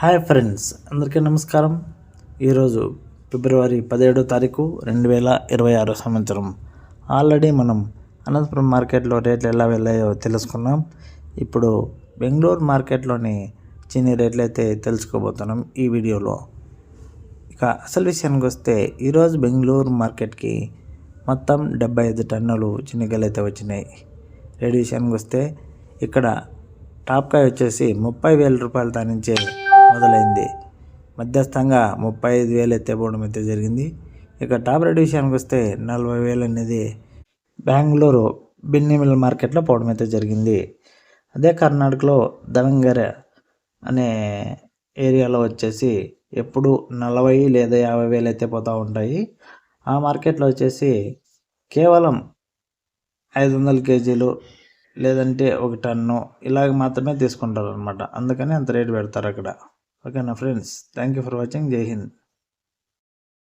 Hi friends అందరికీ నమస్కారం. ఈరోజు ఫిబ్రవరి పదిహేడో తారీఖు రెండు వేల ఇరవై ఆరో సంవత్సరం. ఆల్రెడీ మనం అనంతపురం మార్కెట్లో రేట్లు ఎలా వెళ్ళాయో తెలుసుకున్నాం. ఇప్పుడు బెంగళూరు మార్కెట్లోని చిన్ని రేట్లు అయితే తెలుసుకోబోతున్నాం ఈ వీడియోలో. ఇక అసలు విషయానికి వస్తే ఈరోజు బెంగళూరు మార్కెట్కి మొత్తం డెబ్బై ఐదు టన్నులు చిన్నగలు అయితే వచ్చినాయి. రేటు విషయానికి వస్తే ఇక్కడ టాప్ కాయ వచ్చేసి ముప్పై వేల రూపాయలు దాని మొదలైంది. మధ్యస్థంగా ముప్పై ఐదు వేలు ఎత్తేపోవడం అయితే జరిగింది. ఇక టాప్ రేట్ విషయానికి వస్తే నలభై వేలు అనేది బెంగళూరు బిన్నిమిల్ మార్కెట్లో పోవడం అయితే జరిగింది. అదే కర్ణాటకలో దవంగర అనే ఏరియాలో వచ్చేసి ఎప్పుడు నలభై లేదా యాభై వేలు అయితే పోతూ ఉంటాయి. ఆ మార్కెట్లో వచ్చేసి కేవలం ఐదు వందల కేజీలు లేదంటే ఒక టన్ను ఇలాగ మాత్రమే తీసుకుంటారు అనమాట అందుకని అంత రేటు పెడతారు అక్కడ. ఓకేనా friends thank you for watching. Jai Hind.